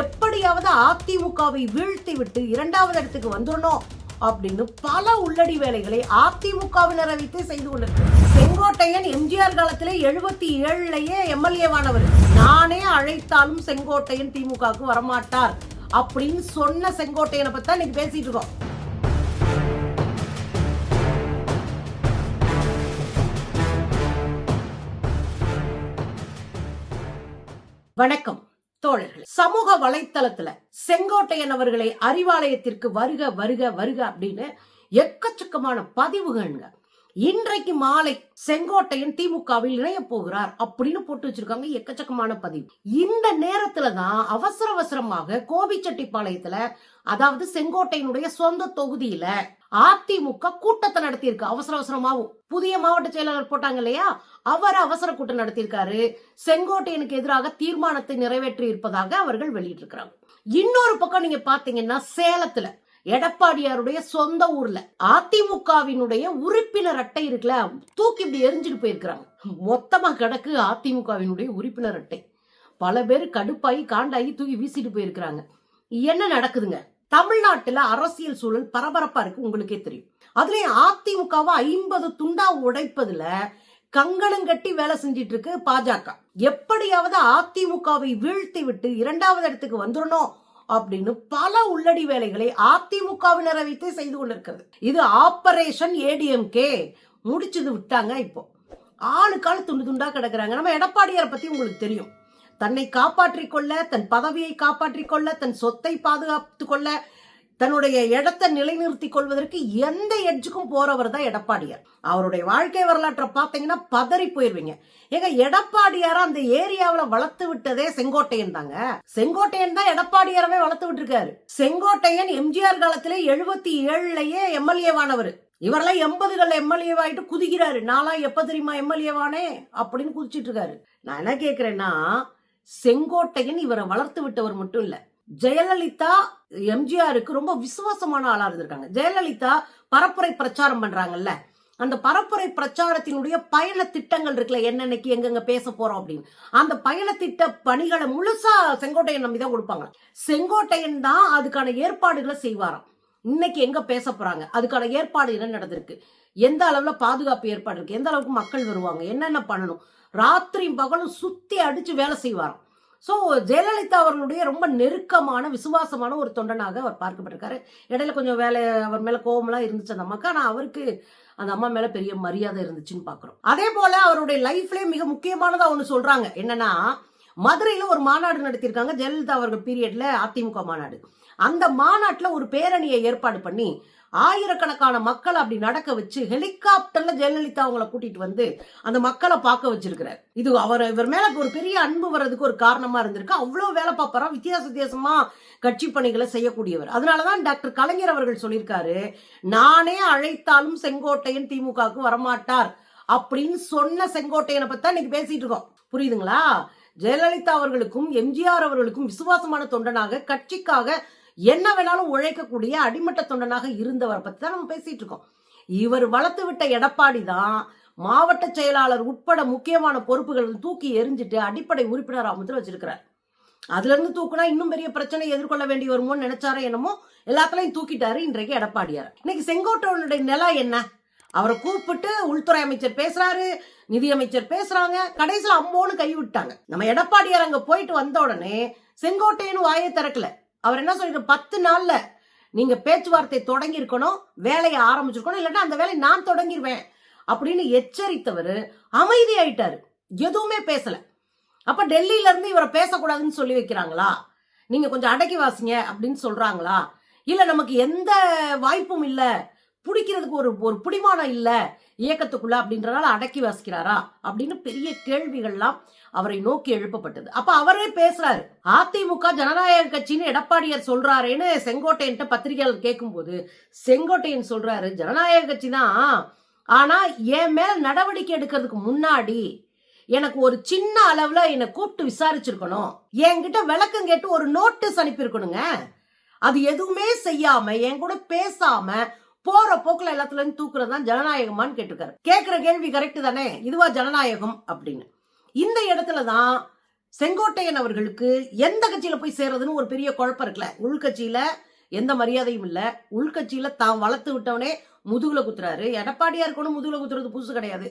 எப்படியாவது அதிமுகவை வீழ்த்தி விட்டு இரண்டாவது இடத்துக்கு வந்துடணும் அப்படின்னு பல உள்ளடி வேலைகளை அதிமுகவினரை வைத்து செய்து கொண்டிருக்கிறார். செங்கோட்டையன் எம்ஜிஆர் காலத்திலே எழுபத்தி ஏழுலயே எம்எல்ஏவானவர். நானே அழைத்தாலும் செங்கோட்டையன் திமுகவுக்கு வரமாட்டார் அப்படின்னு சொன்ன செங்கோட்டையனை பத்தி தான் இன்னைக்கு பேசிட்டு இருக்கோம். வணக்கம். தோழர்கள் சமூக வலைத்தளத்துல செங்கோட்டையன் அவர்களை அறிவாலயத்திற்கு வருக வருக வருக அப்படின்னு எக்கச்சக்கமான பதிவுகள்ங்க. இன்றைக்கு மாலை செங்கோட்டையன் திமுகவில் இணைய போகிறார் அப்படின்னு போட்டு வச்சிருக்காங்க எக்கச்சக்கமான பதிவு. இந்த நேரத்துல தான் அவசர அவசரமாக கோபிச்செட்டிப்பாளையத்துல அதாவது செங்கோட்டையனுடைய சொந்த தொகுதியில அதிமுக கூட்டத்தை நடத்தியிருக்கு. அவசர அவசரமாவும். புதிய மாவட்ட செயலாளர் போட்டாங்க இல்லையா? அவர் அவசர கூட்டம் நடத்தியிருக்காரு. செங்கோட்டையனுக்கு எதிராக தீர்மானத்தை நிறைவேற்றி இருப்பதாக அவர்கள் வெளியிட்டிருக்கிறாங்க. இன்னொரு பக்கம் நீங்க பாத்தீங்கன்னா சேலத்துல எடப்பாடியாருடைய சொந்த ஊர்ல அதிமுகவினுடைய உறுப்பினர் அட்டை இருக்குல்ல தூக்கி இப்படி எரிஞ்சுட்டு போயிருக்கிறாங்க. மொத்தமா கிடக்கு அதிமுகவினுடைய உறுப்பினர் அட்டை. பல பேர் கடுப்பாகி காண்டாகி தூக்கி வீசிட்டு போயிருக்கிறாங்க. என்ன நடக்குதுங்க? தமிழ்நாட்டுல அரசியல் சூழல் பரபரப்பா இருக்கு உங்களுக்கே தெரியும். அதுலயும் அதிமுகவை ஐம்பது துண்டா உடைப்பதுல கங்கணம் கட்டி வேலை செஞ்சிட்டு இருக்கு பாஜக. எப்படியாவது அதிமுகவை வீழ்த்தி விட்டு இரண்டாவது இடத்துக்கு வந்துடணும் அப்படின்னு பல உள்ளடி வேலைகளை அதிமுகவினரை வைத்து செய்து கொண்டிருக்கிறது. இது ஆபரேஷன் ஏடிஎம்கே. முடிச்சது விட்டாங்க இப்போ. ஆளுக்கால் துண்டு துண்டா கிடக்குறாங்க. நம்ம எடப்பாடியாரை பத்தி உங்களுக்கு தெரியும். தன்னை காப்பாற்றிக் கொள்ள தன் பதவியை காப்பாற்றிக் கொள்ள தன் சொத்தை பாதுகாத்து கொள்ள தன்னுடைய இடத்தை நிலைநிறுத்திக் கொள்வதற்கு எந்த எட்ஜுக்கும் போறவர் தான் எடப்பாடியார். அவருடைய வாழ்க்கை வரலாற்றை பார்த்தீங்கன்னா பதறி போயிருவீங்க. ஏங்க எடப்பாடியார அந்த ஏரியாவில் வளர்த்து விட்டதே செங்கோட்டையன் தாங்க. செங்கோட்டையன் தான் எடப்பாடியாரவே வளர்த்து விட்டுருக்காரு. செங்கோட்டையன் எம்ஜிஆர் காலத்திலே எழுபத்தி ஏழுலயே எம்எல்ஏவானவர். இவரெல்லாம் எண்பதுகள் எம்எல்ஏ ஆயிட்டு குதிக்கிறாரு. நாளா எப்ப தெரியுமா எம்எல்ஏவானே? அப்படின்னு குதிச்சிட்டு இருக்காரு. நான் என்ன கேக்குறேன்னா செங்கோட்டையன் இவரை வளர்த்து விட்டவர் மட்டும் இல்ல. ஜெயலலிதா எம்ஜிஆருக்கு ரொம்ப விசுவாசமான ஆளா இருந்திருக்காங்க. ஜெயலலிதா பரப்புரை பிரச்சாரம் பண்றாங்கல்ல. அந்த பரப்புரை பிரச்சாரத்தினுடைய பயண திட்டங்கள் இருக்குல்ல என்னன்னைக்கு எங்கெங்க பேச போறோம் அப்படின்னு. அந்த பயண திட்ட பணிகளை முழுசா செங்கோட்டையன் நம்பி தான் கொடுப்பாங்க. செங்கோட்டையன் தான் அதுக்கான ஏற்பாடுகளை செய்வாராம். இன்னைக்கு எங்க பேச போறாங்க? அதுக்கான ஏற்பாடு என்ன நடந்திருக்கு? எந்த அளவுல பாதுகாப்பு ஏற்பாடு இருக்கு? எந்த அளவுக்கு மக்கள் வருவாங்க? என்னென்ன பண்ணணும்? ராத்திரியும் பகலும் சுத்தி அடிச்சு வேலை செய்வாராம். ஸோ ஜெயலலிதா அவர்களுடைய ரொம்ப நெருக்கமான விசுவாசமான ஒரு தொண்டனாக அவர் பார்க்கப்பட்டிருக்காரு. இடையில கொஞ்சம் வேலை அவர் மேலே கோபம்லாம் இருந்துச்சு அந்த அம்மாக்கு ஆனால் அவருக்கு அந்த அம்மா மேலே பெரிய மரியாதை இருந்துச்சுன்னு பார்க்குறோம். அதே போல அவருடைய லைஃப்லேயே மிக முக்கியமானதாக ஒன்று சொல்கிறாங்க என்னன்னா மதுரையில் ஒரு மாநாடு நடத்தியிருக்காங்க ஜெயலலிதா அவர்கள் பீரியடில் அதிமுக மாநாடு. அந்த மாநாட்டில் ஒரு பேரணியை ஏற்பாடு பண்ணி ஆயிரக்கணக்கான மக்கள் அப்படி நடக்க வச்சு ஹெலிகாப்டர்ல ஜெயலலிதா அவங்கள கூட்டிட்டு வந்து அந்த மக்களை பார்க்க வச்சிருக்கிறார். இது அவர் இவர் மேல ஒரு பெரிய அன்பு வர்றதுக்கு ஒரு காரணமா இருந்திருக்கு. அவ்வளவு வேலை பார்ப்பாரா? வித்தியாச வித்தியாசமா கட்சி பணிகளை செய்யக்கூடியவர். அதனாலதான் டாக்டர் கலைஞர் அவர்கள் சொல்லியிருக்காரு நானே அழைத்தாலும் செங்கோட்டையன் திமுகவுக்கு வரமாட்டார் அப்படின்னு சொன்ன செங்கோட்டையனை பத்தி தான் இன்னைக்கு பேசிட்டு இருக்கோம். புரியுதுங்களா? ஜெயலலிதா அவர்களுக்கும் எம்ஜிஆர் அவர்களுக்கும் விசுவாசமான தொண்டனாக கட்சிக்காக என்ன வேணாலும் உழைக்கக்கூடிய அடிமட்ட தொண்டனாக இருந்தவரை பற்றி தான் நம்ம பேசிட்டு இருக்கோம் இவர் வளர்த்து விட்ட எடப்பாடி தான் மாவட்ட செயலாளர் உட்பட முக்கியமான பொறுப்புகள் தூக்கி எரிஞ்சிட்டு அடிப்படை உறுப்பினர் முத்திர வச்சிருக்கிறார். அதுல இருந்து தூக்குனா இன்னும் பெரிய பிரச்சனை எதிர்கொள்ள வேண்டி வருமோன்னு நினைச்சாரோ என்னமோ எல்லாத்துலயும் தூக்கிட்டாரு இன்றைக்கு எடப்பாடியார். இன்னைக்கு செங்கோட்டையனுடைய நிலை என்ன? அவரை கூப்பிட்டு உள்துறை அமைச்சர் பேசுறாரு நிதியமைச்சர் பேசுறாங்க கடைசியில் அம்மோன்னு கைவிட்டாங்க. நம்ம எடப்பாடியார் அங்க போயிட்டு வந்த உடனே செங்கோட்டையன் வாயை திறக்கல. அவர் என்ன சொல்லிட்டு பத்து நாள்ல நீங்க பேச்சுவார்த்தை தொடங்கி இருக்கணும் வேலையை ஆரம்பிச்சிருக்கணும் இல்லைன்னா அந்த வேலையை நான் தொடங்கிடுவேன் அப்படின்னு எச்சரித்தவர் அமைதி ஆயிட்டாரு எதுவுமே பேசல. அப்ப டெல்லியில இருந்து இவரை பேசக்கூடாதுன்னு சொல்லி வைக்கிறாங்களா? நீங்க கொஞ்சம் அடக்கி வாசிங்க அப்படின்னு சொல்றாங்களா? இல்ல நமக்கு எந்த வாய்ப்பும் இல்லை. பிடிக்கிறதுக்கு ஒரு ஒரு பிடிமானம் இல்லை இயக்கத்துக்குள்ள அப்படின்றனால அடக்கி வாசிக்கிறாரா அப்படின்னு பெரிய கேள்விகள்லாம் அவரை நோக்கி எழுப்பப்பட்டது. அப்ப அவரே பேசுறாரு அதிமுக ஜனநாயக கட்சின்னு எடப்பாடியார் சொல்றாருன்னு செங்கோட்டையன்ட்ட பத்திரிகையாளர் கேட்கும்போது செங்கோட்டையன் சொல்றாரு ஜனநாயக கட்சி தான் ஆனா என் மேல நடவடிக்கை எடுக்கிறதுக்கு முன்னாடி எனக்கு ஒரு சின்ன அளவுல என்னை கூப்பிட்டு விசாரிச்சிருக்கணும். என்கிட்ட விளக்கம் கேட்டு ஒரு நோட்டீஸ் அனுப்பியிருக்கணுங்க. அது எதுவுமே செய்யாம என் கூட பேசாம போற போக்குல எல்லாத்துலேருந்து தூக்குறது தான் ஜனநாயகமான்னு கேட்டிருக்காரு. கேட்கிற கேள்வி கரெக்டு தானே? இதுவா ஜனநாயகம் அப்படின்னு. இந்த இடத்துல தான் செங்கோட்டையன் அவர்களுக்கு எந்த கட்சியில போய் சேர்றதுன்னு ஒரு பெரிய குழப்பம் இருக்குல்ல. உள்கட்சியில எந்த மரியாதையும் இல்ல. உள்கட்சியில தான் வளர்த்து விட்டவனே முதுகுல குத்துறாரு. எடப்பாடியா இருக்கணும் முதுகுல குத்துறது புதுசு கிடையாது.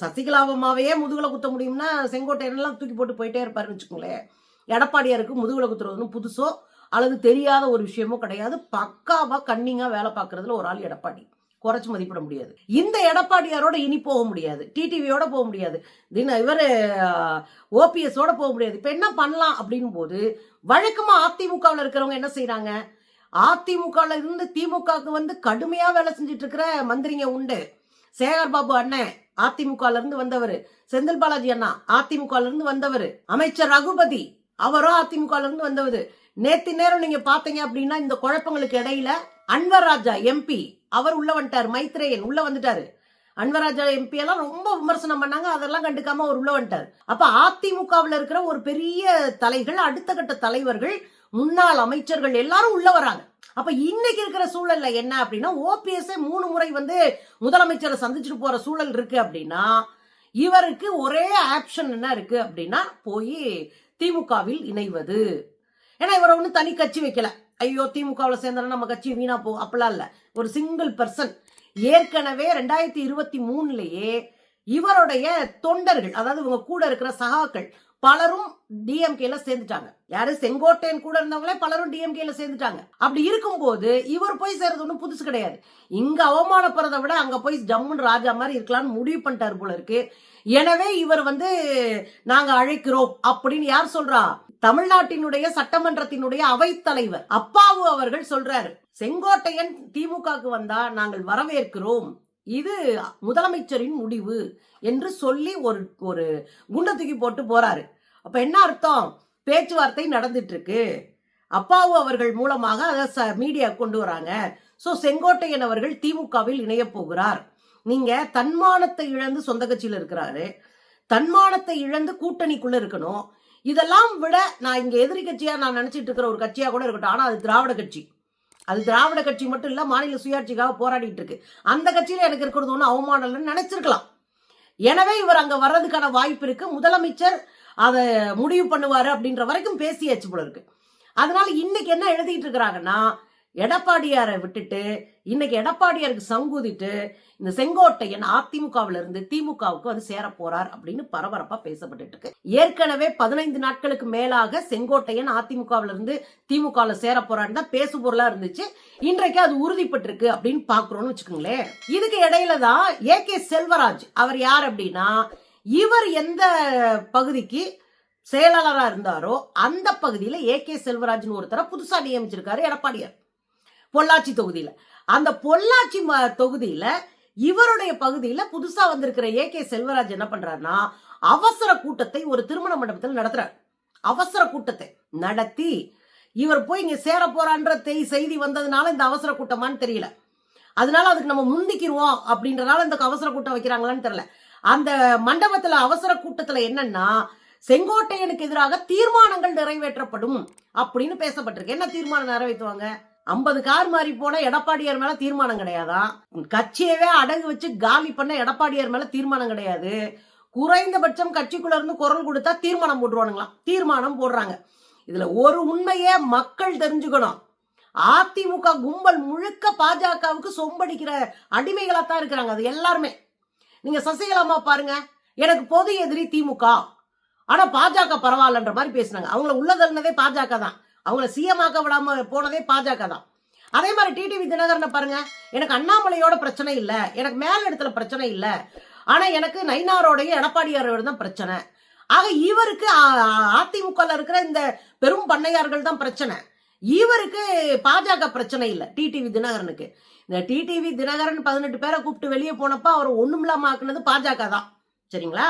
சசிகலாவம்மாவையே முதுகுல குத்த முடியும்னா செங்கோட்டையனெல்லாம் தூக்கி போட்டு போயிட்டே இருப்பாருன்னு வச்சுக்கோங்களேன். எடப்பாடியாருக்கு முதுகுல குத்துறதுன்னு புதுசோ அல்லது தெரியாத ஒரு விஷயமோ கிடையாது. பக்காவா கன்னிங்கா வேலை பார்க்கறதுல ஒரு ஆள் எடப்பாடி. குறைச்சி மதிப்பிட முடியாது. இந்த எடப்பாடியாரோட இனி போக முடியாது. டிடிவியோட போக முடியாது. தின இவர் ஓபிஎஸோட போக முடியாது. இப்போ என்ன பண்ணலாம் அப்படின் போது வழக்கமாக அதிமுகவில் இருக்கிறவங்க என்ன செய்கிறாங்க அதிமுகவில் இருந்து திமுகவுக்கு வந்து கடுமையாக வேலை செஞ்சுட்டு இருக்கிற மந்திரிங்க உண்டு. சேகர் பாபு அண்ணன் அதிமுகல இருந்து வந்தவர். செந்தில் பாலாஜி அண்ணா அதிமுகல இருந்து வந்தவர். அமைச்சர் ரகுபதி அவரோ அதிமுகலேருந்து வந்தவர். நேத்து நேரம் நீங்க பாத்தீங்க அப்படின்னா இந்த குழப்பங்களுக்கு இடையில அன்வர் ராஜா எம்பி அவர் உள்ள வந்துட்டார் மைத்ரேயன் உள்ள வந்துட்டாரு. அன்வர் ராஜா எம்பி எல்லாம் ரொம்ப விமர்சனம் பண்ணாங்க அதெல்லாம் கண்டுக்காம அவர் உள்ள வந்துட்டார். அப்ப அதிமுகவில் இருக்கிற ஒரு பெரிய தலைகள் அடுத்த கட்ட தலைவர்கள் முன்னாள் அமைச்சர்கள் எல்லாரும் உள்ள வராங்க. அப்ப இன்னைக்கு இருக்கிற சூழல்ல என்ன அப்படின்னா ஓபிஎஸ் மூணு முறை வந்து முதலமைச்சரை சந்திச்சுட்டு போற சூழல் இருக்கு அப்படின்னா இவருக்கு ஒரே ஆப்ஷன் என்ன இருக்கு அப்படின்னா போய் திமுகவில் இணைவது. ஏன்னா இவரை ஒன்றும் தனி கட்சி வைக்கல. ஐயோ திமுகவில் சேர்ந்தா நம்ம கட்சி வீணா போ அப்படிலாம் இல்ல. ஒரு சிங்கிள் பர்சன் ஏற்கனவே ரெண்டாயிரத்தி இருபத்தி மூணுலயே இவருடைய தொண்டர்கள் அதாவது இவங்க கூட இருக்கிற சகாக்கள் பலரும் டிஎம்கேல சேர்ந்துட்டாங்க. யாரு? செங்கோட்டையன் கூட இருந்தவங்களே பலரும் டிஎம்கேல சேர்ந்துட்டாங்க. அப்படி இருக்கும்போது இவர் போய் சேர்றது ஒன்றும் புதுசு கிடையாது. இங்க அவமானப்படுறதை விட அங்க போய் ஜம்முன் ராஜா மாதிரி இருக்கலாம்னு முடிவு பண்ணிட்டாரு போல இருக்கு. எனவே இவர் வந்து நாங்க அழைக்கிறோம் அப்படின்னு யார் சொல்றா? தமிழ்நாட்டினுடைய சட்டமன்றத்தினுடைய அவைத்தலைவர் அப்பாவு அவர்கள் சொல்றாரு. செங்கோட்டையன் திமுகவுக்கு வந்தா நாங்கள் வரவேற்கிறோம். இது முதலமைச்சரின் முடிவு என்று சொல்லி ஒரு ஒரு குண்டை தூக்கி போட்டு போறாரு. அப்ப என்ன அர்த்தம்? பேச்சுவார்த்தை நடந்துட்டு இருக்கு அப்பாவு அவர்கள் மூலமாக அதை மீடியா கொண்டு வராங்க. ஸோ செங்கோட்டையன் அவர்கள் திமுகவில் இணைய போகிறார். நீங்க தன்மானத்தை இழந்து சொந்த கட்சியில் இருக்கிறாரு. தன்மானத்தை இழந்து கூட்டணிக்குள்ள இருக்கணும். இதெல்லாம் விட நான் இங்க எதிரி கட்சியா நான் நினைச்சிட்டு இருக்கிற ஒரு கட்சியா கூட இருக்கட்டும். ஆனா அது திராவிட கட்சி. அது திராவிட கட்சி மட்டும் இல்லை மாநில சுயாட்சிக்காக போராடிட்டு இருக்கு. அந்த கட்சியில் எனக்கு இருக்கிறது ஒன்றும் அவமானம்னு நினைச்சிருக்கலாம். எனவே இவர் அங்கே வர்றதுக்கான வாய்ப்பு இருக்கு. முதலமைச்சர் அதை முடிவு பண்ணுவார் அப்படின்ற வரைக்கும் பேசியாச்சு போல இருக்கு. அதனால இன்னைக்கு என்ன எழுதிட்டு இருக்கிறாங்கன்னா எடப்பாடியாரை விட்டுட்டு இன்னைக்கு எடப்பாடியாருக்கு சங்கூதிட்டு இந்த செங்கோட்டையன் அதிமுகவுல இருந்து திமுகவுக்கு வந்து சேர போறார் அப்படின்னு பரபரப்பா பேசப்பட்டு இருக்கு. ஏற்கனவே பதினைந்து நாட்களுக்கு மேலாக செங்கோட்டையன் அதிமுகவுல இருந்து திமுகவில் சேர போறான்னு தான் பேசு பொருளா இருந்துச்சு. இன்றைக்கு அது உறுதிப்பட்டிருக்கு அப்படின்னு பாக்குறோம்னு வச்சுக்கோங்களேன். இதுக்கு இடையில தான் ஏ கே செல்வராஜ் அவர் யார் அப்படின்னா இவர் எந்த பகுதிக்கு செயலாளராக இருந்தாரோ அந்த பகுதியில் ஏ கே செல்வராஜ்னு ஒருத்தரை புதுசாக நியமிச்சிருக்காரு எடப்பாடியார். பொள்ளாச்சி தொகுதியில். அந்த பொள்ளாச்சி ம- தொகுதியில் இவருடைய பகுதியில் புதுசா வந்திருக்கிற ஏ கே செல்வராஜ் என்ன பண்றாருன்னா அவசர கூட்டத்தை ஒரு திருமண மண்டபத்தில் நடத்துறார். அவசர கூட்டத்தை நடத்தி இவர் போய் இங்க சேர போறான்ற தெய்- செய்தி வந்ததுனால இந்த அவசர கூட்டமான்னு தெரியல. அதனால அதுக்கு நம்ம முந்திக்கிருவோம் அப்படின்றனால இந்த அவசர கூட்டம் வைக்கிறாங்களான்னு தெரியல. அந்த மண்டபத்துல அவசர கூட்டத்துல என்னன்னா செங்கோட்டையனுக்கு எதிராக தீர்மானங்கள் நிறைவேற்றப்படும் அப்படின்னு பேசப்பட்டிருக்கு. என்ன தீர்மானம் நிறைவேற்றுவாங்க? ஐம்பது கார் மாறி போன எடப்பாடியார் மேல தீர்மானம் கிடையாதா? கட்சியவே அடகு வச்சு காலி பண்ண எடப்பாடியார் மேல தீர்மானம் கிடையாது. குறைந்தபட்சம் கட்சிக்குள்ள இருந்து குரல் கொடுத்தா தீர்மானம் போட்டுருவானுங்களாம் தீர்மானம் போடுறாங்க. இதுல ஒரு உண்மையே மக்கள் தெரிஞ்சுக்கணும். அதிமுக கும்பல் முழுக்க பாஜகவுக்கு சொம்படிக்கிற அடிமைகளா தான் இருக்கிறாங்க. அது எல்லாருமே. நீங்க சசிகலாமா பாருங்க. எனக்கு பொது எதிரி திமுக. ஆனா பாஜக பரவாயில்லன்ற மாதிரி பேசினாங்க அவங்கள உள்ள பாஜக தான். அவங்கள சிஎம் ஆக்க விடாம போனதே பாஜக தான். அதே மாதிரி டிடிவி தினகரனை பாருங்க. எனக்கு அண்ணாமலையோட பிரச்சனை இல்லை. எனக்கு மேல் இடத்துல பிரச்சனை இல்லை. ஆனால் எனக்கு நைனாரோடைய எடப்பாடியாரோட தான் பிரச்சனை. ஆக இவருக்கு அதிமுகவில் இருக்கிற இந்த பெரும் பண்ணையார்கள் தான் பிரச்சனை. இவருக்கு பாஜக பிரச்சனை இல்லை டிடிவி தினகரனுக்கு. இந்த டிடிவி தினகரன் பதினெட்டு பேரை கூப்பிட்டு வெளியே போனப்ப அவர் ஒண்ணும் இல்லாம ஆக்குனது பாஜக தான். சரிங்களா?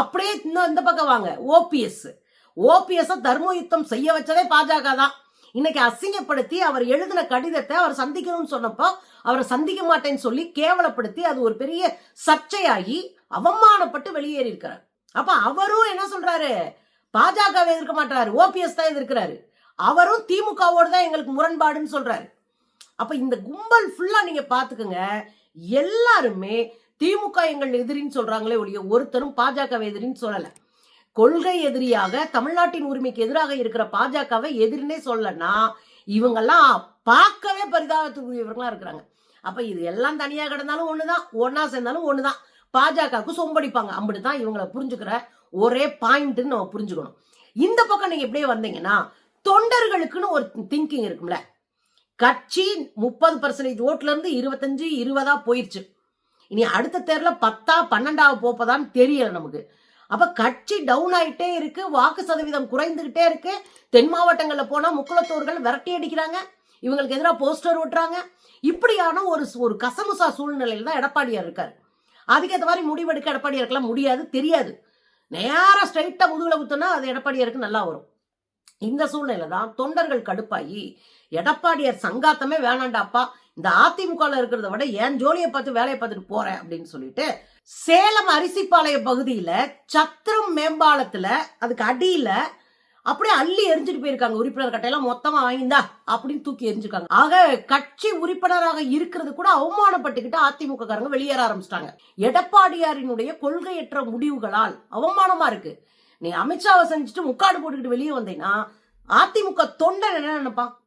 அப்படியே இன்னும் இந்த பக்கம் வாங்க ஓபிஎஸ் ஓபிஎஸ் தர்ம யுத்தம் செய்ய வச்சதே பாஜக தான். இன்னைக்கு அசிங்கப்படுத்தி அவர் எழுதின கடிதத்தை அவர் சந்திக்கணும்னு சொன்னப்போ அவரை சந்திக்க மாட்டேன்னு சொல்லி கேவலப்படுத்தி அது ஒரு பெரிய சர்ச்சையாகி அவமானப்பட்டு வெளியேறி இருக்கிறார். அப்ப அவரும் என்ன சொல்றாரு? பாஜகவை எதிர்க்க மாட்டாரு ஓபிஎஸ் தான் எதிர்க்கிறாரு. அவரும் திமுகவோடு தான் எங்களுக்கு முரண்பாடுன்னு சொல்றாரு. அப்ப இந்த கும்பல் ஃபுல்லா நீங்க பாத்துக்கோங்க. எல்லாருமே திமுக எங்கள் எதிரின்னு சொல்றாங்களே ஒழிய ஒருத்தரும் பாஜக எதிரின்னு சொல்லலை. கொள்கை எதிரியாக தமிழ்நாட்டின் உரிமைக்கு எதிராக இருக்கிற பாஜகவை எதிரினே சொல்லனா இவங்கெல்லாம் பார்க்கவே பரிதாபத்துக்குரியவர்களா இருக்கிறாங்க. அப்ப இது எல்லாம் தனியா கிடந்தாலும் ஒண்ணுதான் ஒன்னா சேர்ந்தாலும் ஒண்ணுதான். பாஜகவுக்கு சொம்படிப்பாங்க. அப்படிதான் இவங்களை புரிஞ்சுக்கிற ஒரே பாயிண்ட்னு நம்ம புரிஞ்சுக்கணும். இந்த பக்கம் நீங்க இப்படியே வந்தீங்கன்னா தொண்டர்களுக்குன்னு ஒரு திங்கிங் இருக்கும்ல. கட்சி முப்பது பர்சன்டேஜ் ஓட்டுல இருந்து இருபத்தஞ்சு இருபதா போயிருச்சு. இனி அடுத்த தேர்ல பத்தா பன்னெண்டாவது போப்பதான்னு தெரியல நமக்கு. அப்ப கட்சி டவுன் ஆயிட்டே இருக்கு வாக்கு சதவீதம் குறைந்துகிட்டே இருக்கு. தென் மாவட்டங்கள்ல போனா முக்குளத்தோர்கள் விரட்டி அடிக்கிறாங்க. இவங்களுக்கு எதிராக போஸ்டர் ஓட்டுறாங்க இப்படியான ஒரு ஒரு கசமுசா சூழ்நிலையில தான் எடப்பாடியார் இருக்காரு. அதுக்கேற்ற மாதிரி முடிவெடுக்க எடப்பாடியாருக்கெல்லாம் முடியாது தெரியாது. நேரா ஸ்ட்ரைட்டா முதுகுல குத்துனா அது எடப்பாடியாருக்கு நல்லா வரும். இந்த சூழ்நிலை தான் தொண்டர்கள் கடுப்பாகி எடப்பாடியார் சங்காத்தமே வேணாண்டாப்பா இந்த அதிமுகவில் இருக்கிறத விட என் ஜோலியை பார்த்து வேலையை பார்த்துட்டு போறேன் அப்படின்னு சொல்லிட்டு சேலம் அரிசிப்பாளையம் பகுதியில சத்திரம் மேம்பாலத்துல அதுக்கு அடியில அப்படியே அள்ளி எரிஞ்சிட்டு போயிருக்காங்க. உறுப்பினர் கட்டையெல்லாம் மொத்தமா வாங்கிந்தா அப்படின்னு தூக்கி எரிஞ்சிருக்காங்க. ஆக கட்சி உறுப்பினராக இருக்கிறது கூட அவமானப்பட்டுக்கிட்டு அதிமுக காரங்க வெளியேற ஆரம்பிச்சிட்டாங்க. எடப்பாடியாரினுடைய கொள்கையற்ற முடிவுகளால் அவமானமா இருக்கு. நீ அமித்ஷாவை செஞ்சுட்டு முக்காடு போட்டுக்கிட்டு வெளியே வந்தேன்னா அதிமுக தொண்டன் என்ன நினைப்பான்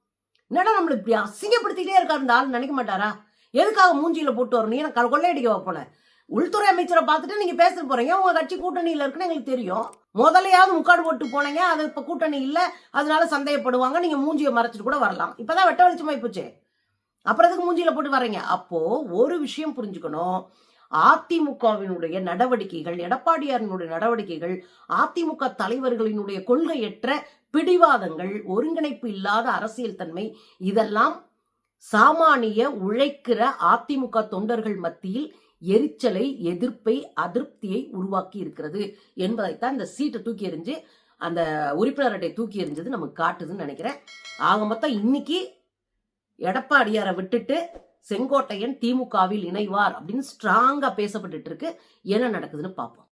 என்னடா நம்மளுக்கு இப்படி அசிங்கப்படுத்திட்டே இருக்காரு இந்த ஆள் நினைக்க மாட்டாரா? எதுக்காக மூஞ்சியில போட்டு வரணும்? நீ கொள்ளையடிக்க போல. உள்துறை அமைச்சரை பார்த்துட்டு நீங்க பேச போறீங்க. உங்க கட்சி கூட்டணியில இருக்குன்னு எங்களுக்கு தெரியும். முதலையாவது முக்காடு போட்டு போனீங்க. அது இப்ப கூட்டணி இல்ல. அதனால சந்தேகப்படுவாங்க. நீங்க மூஞ்சியை மறைச்சிட்டு கூட வரலாம். இப்பதான் வெட்ட வெளிச்சமாயி போச்சு. அப்புறம் அதுக்கு மூஞ்சியில போட்டு வர்றீங்க அப்போ ஒரு விஷயம் புரிஞ்சுக்கணும். அதிமுகவினுடைய நடவடிக்கைகள் எடப்பாடியாரினுடைய நடவடிக்கைகள் அதிமுக தலைவர்களினுடைய கொள்கையற்ற பிடிவாதங்கள் ஒருங்கிணைப்பு இல்லாத அரசியல் தன்மை இதெல்லாம் சாமானிய உழைக்கிற அதிமுக தொண்டர்கள் மத்தியில் எரிச்சலை எதிர்ப்பை அதிருப்தியை உருவாக்கி இருக்கிறது என்பதைத்தான் இந்த சீட்டை தூக்கி எறிஞ்சு அந்த உறுப்பினர் அட்டை தூக்கி எறிஞ்சது நமக்கு காட்டுதுன்னு நினைக்கிறேன். ஆக மொத்தம் இன்னைக்கு எடப்பாடியாரை விட்டுட்டு செங்கோட்டையன் திமுகவில் இணைவார் அப்படின்னு ஸ்ட்ராங்கா பேசப்பட்டுட்டு இருக்கு. என்ன நடக்குதுன்னு பார்ப்போம்.